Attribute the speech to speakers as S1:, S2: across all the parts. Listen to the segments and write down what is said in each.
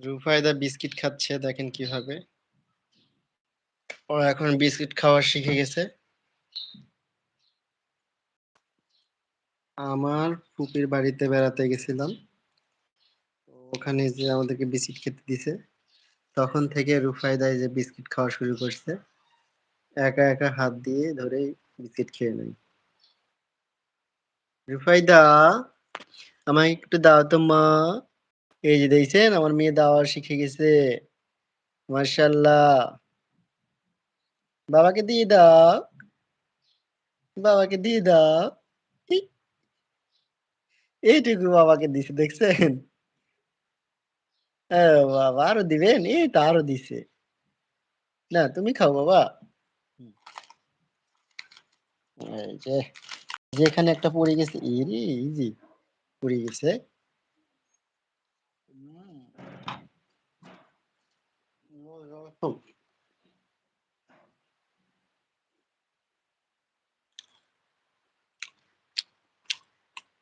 S1: Rufaida biscuit খাচ্ছে, দেখেন কীভাবে। ও এখন বিস্কিট খাওয়া শিখে গেছে। আমার ফুপির বাড়িতে বেড়াতে গেছিলাম। ওখানে যে আমাদেরকে বিস্কিট খেতে দিছে, তখন থেকে রুফায়দায় যে বিস্কিট খাওয়া শুরু করছে। একা একা হাত দিয়ে ধরে বিস্কিট খেয়ে নেয়। রুফাইদা আমাকে একটু দাও তো মা। এই যে দেখছেন, আমার মেয়ে দাওয়া শিখে গেছে। মার্শাল্লাহ বাবাকে দিয়ে দাও। বাবাকে দিয়ে দাও। এইটুকু বাবাকে দিছে, দেখছেন? বাবা, আরও দিবেন? এই তো আরও দিছে। না, তুমি খাও বাবা। যেখানে একটা পড়ে গেছে যে, পড়ে গেছে।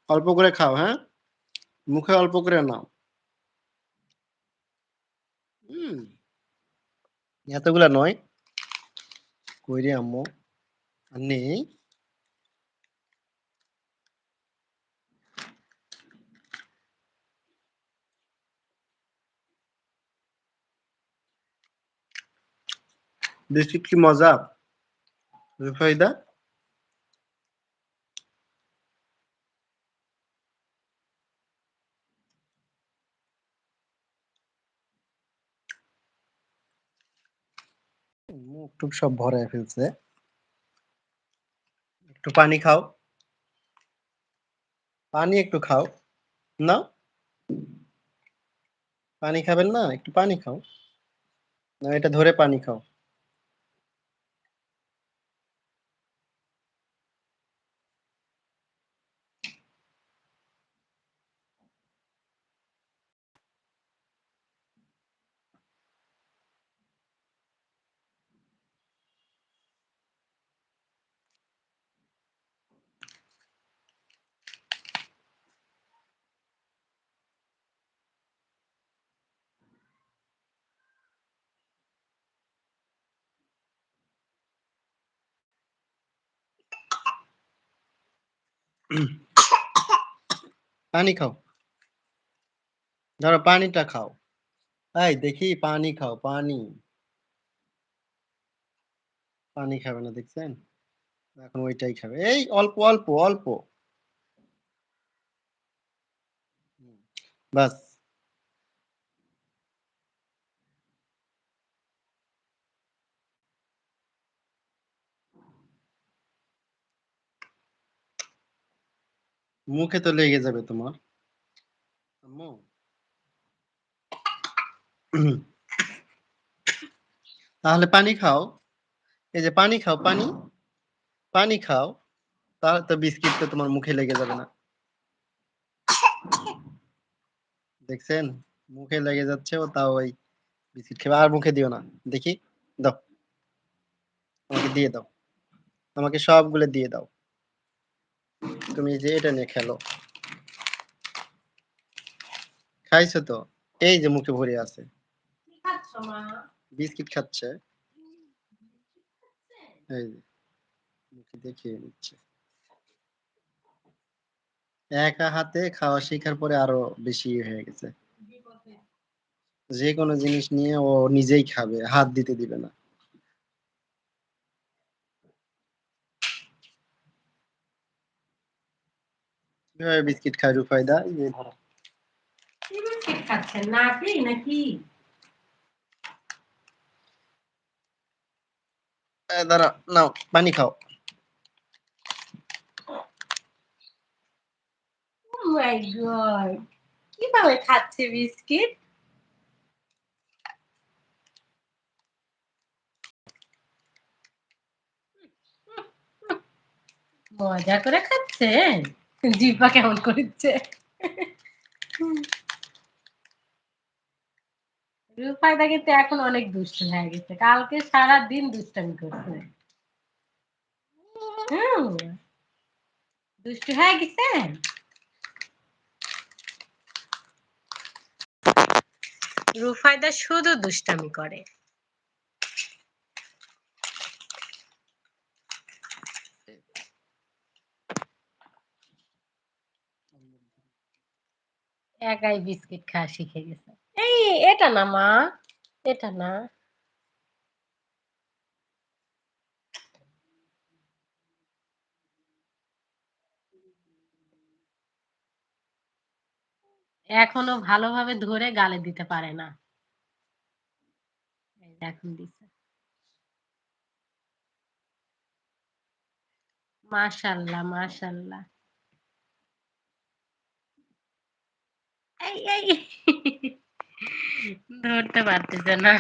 S1: অল্প করে খাও হ্যাঁ? মুখে অল্প করে নাও। হুম। এতগুলা নয়। কই রে আম্মু নেই। বিস্কিট কি মজা, রুফাইদা। মুখ টুক সব ভরে ফেলছে। একটু পানি খাও। পানি একটু খাও। না? পানি খাবেন না? একটু পানি খাও। না, এটা ধরে পানি খাও। পানি খাও। ধরো পানিটা খাও। এই দেখি পানি খাও, পানি। পানি খাবে না দেখছেন? এখন ওইটাই খাবে। এই অল্প অল্প অল্প। বাস। মুখে তো লেগে যাবে তোমার। তাহলে পানি খাও। এই যে পানি খাও, পানি। পানি খাও, তাহলে তো বিস্কিট তো তোমার মুখে লেগে যাবে না। দেখছেন? মুখে লেগে যাচ্ছে ও, তাও ওই বিস্কিট খেবে আর মুখে দিও না। দেখি, দাও। আমাকে দিয়ে দাও। আমাকে সবগুলো দিয়ে দাও। তুমি যে এটা নিয়ে খেলো। খাইছো তো? এই যে মুখে ভরে আছে। বিস্কিট খাচ্ছে। এই মুখে দিয়ে খেয়ে নিচ্ছে একা হাতে খাওয়া শেখার পরে আরও বেশি ইয়ে হয়ে গেছে। যে কোনো জিনিস নিয়ে ও নিজেই খাবে হাত দিতে দিবে না। কীভাবে বিস্কিট খায় রুফায়দা এই যে ধরো
S2: কি বিস্কিট খাচ্ছেন নাকি নাকি
S1: দাঁড়া নাও পানি খাও
S2: মাই গড কীভাবে খাচ্ছে বিস্কিট মজা করে খাচ্ছেন জিব্বা কেমন করছে? রূপায়দা কিন্তু এখন অনেক দুষ্ট হয়ে গেছে। কালকে সারা দিন দুষ্টামি করছে। দুষ্ট হয়ে গেছে? রুফায়দা শুধু দুষ্টামি করে। একাই বিস্কিট খাওয়া শিখে গেছে। এই, এটা না মা, এটা না। এখনও ভালোভাবে ধরে গালে দিতে পারে না। এখন দিছে। মাশাল্লাহ মাশাল্লাহ এই এই ধরতে পারতেছে না।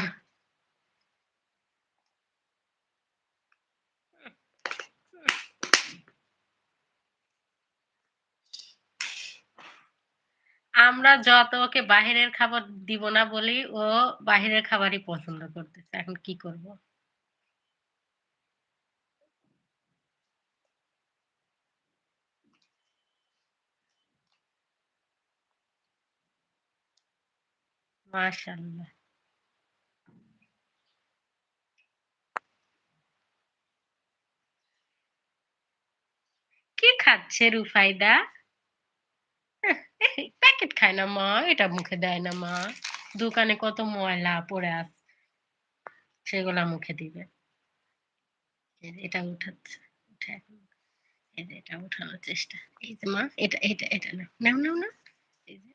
S2: আমরা যত ওকে বাহিরের খাবার দিব না বলি ও বাহিরের খাবারই পছন্দ করতেছে। এখন কি করব? মাশাল্লাহ কি খাচ্ছে রুফাইদা? প্যাকেট খায় না মা, এটা মুখে দেয় না মা। দোকানে কত ময়লা পড়ে আছে, সেগুলা মুখে দিবে। এটা উঠাচ্ছে এটা উঠানোর চেষ্টা। এই যে মা, এটা এটা এটা নাও নাও নাও না এই যে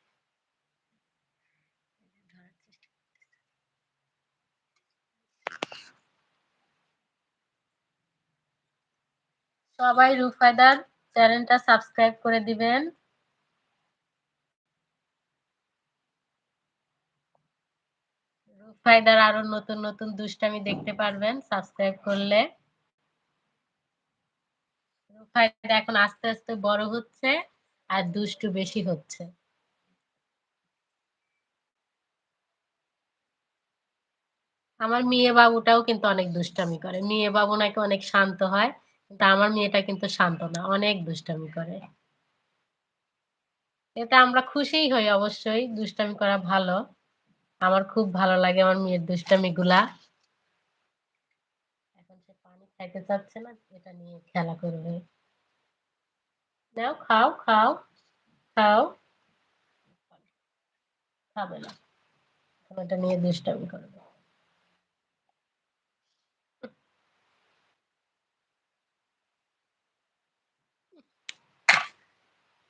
S2: এই যে ধরার চেষ্টা করতেছে। সবাই রুফায়দার চ্যানেলটা সাবস্ক্রাইব করে দিবেন। রুফায়দার আরও নতুন নতুন দুষ্টামি দেখতে পারবেন সাবস্ক্রাইব করলে। রুফায়দা এখন আস্তে আস্তে বড় হচ্ছে আর দুষ্টু বেশি হচ্ছে। আমার মেয়ে বাবুটাও কিন্তু অনেক দুষ্টামি করে। মেয়ে বাবু নাকি অনেক শান্ত হয়। কিন্তু আমার মেয়েটা কিন্তু শান্ত না, অনেক দুষ্টামি করে। এতে আমরা খুশিই হই অবশ্যই, দুষ্টামি করা ভালো। আমার খুব ভালো লাগে আমার মেয়ের দুষ্টামি গুলা এখন সে পানি খাইতে চাচ্ছে না, এটা নিয়ে খেলা করবে। নাও, খাও খাও খাও। খাবে না। এটা নিয়ে দুষ্টামি করবে।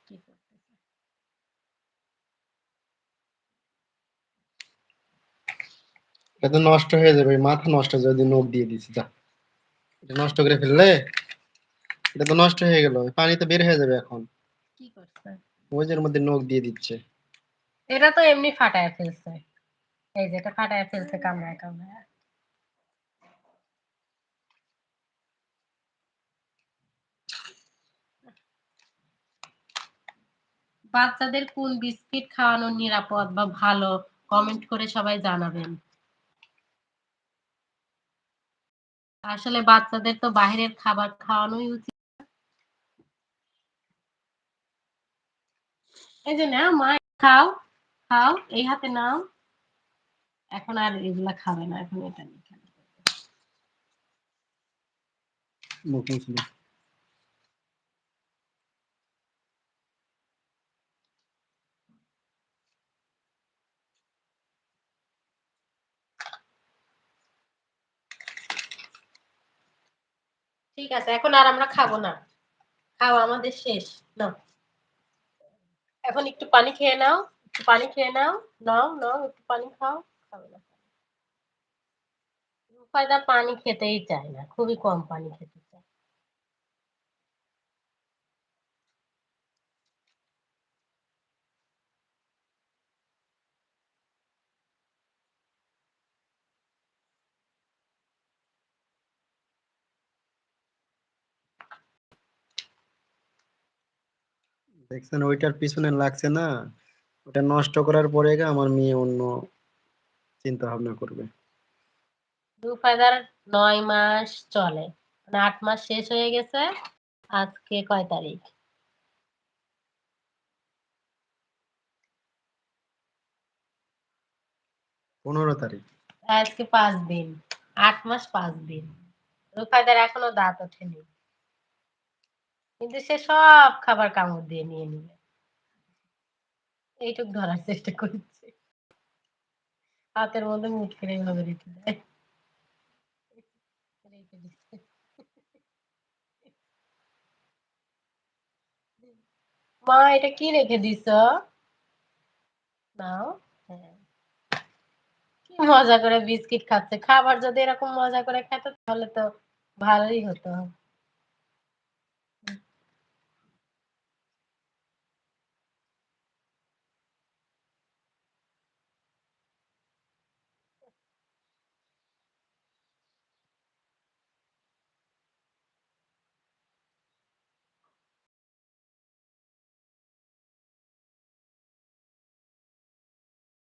S2: কি করতেছে?
S1: এটা তো নষ্ট হয়ে যাবে মাথা নষ্ট হয়ে যদি নখ দিয়ে দিছি যা। এটা নষ্ট করে ফেললে এটা তো নষ্ট হয়ে গেল পানি তো বের হয়ে যাবে এখন।
S2: কি করছে?
S1: ওই এর মধ্যে নখ দিয়ে দিচ্ছে।
S2: এটা তো এমনি ফাটায় ফেলছে। এই যে এটা ফাটায় ফেলছে কামড়ায় কামড়ায়। বাচ্চাদের কোন বিস্কিট খাওয়ানো নিরাপদ বা ভালো কমেন্ট করে সবাই জানাবেন। আসলে বাচ্চাদের তো বাইরের খাবার খাওয়ানোই উচিত। এই যে মা, খাও খাও, এই হাতে নাও। এখন আর এগুলা খাবে না, এখন এটা নিয়ে ঠিক আছে, এখন আর আমরা খাব না। খাওয়া আমাদের শেষ। না এখন একটু পানি খেয়ে নাও, একটু পানি খেয়ে নাও নাও নাও, একটু পানি খাও। খাবে না। রুফায়দা পানি খেতেই চায় না, খুবই কম পানি খেতে।
S1: দেখছেন ওইটার পিছনে লাগছে না ওটা নষ্ট করার পরে আমার মেয়ে অন্য চিন্তা ভাবনা করবে
S2: নয় মাস চলে মানে আট মাস শেষ হয়ে গেছে আজকে কয় তারিখ?
S1: পনেরো তারিখ।
S2: আজকে পাঁচ দিন আট মাস পাঁচ দিন। রুফায়দার এখনও দাঁত ওঠেনি। কিন্তু সে সব খাবার কামড় দিয়ে নিয়ে নিবে। এইটুক ধরার চেষ্টা করছে। হাতের মধ্যে মুঠ করে এইভাবে রেখে দেয়। মা, এটা কি রেখে দিছ? নাও হ্যাঁ। কি মজা করে বিস্কিট খাচ্ছে। খাবার যদি এরকম মজা করে খেত, তাহলে তো ভালোই হতো।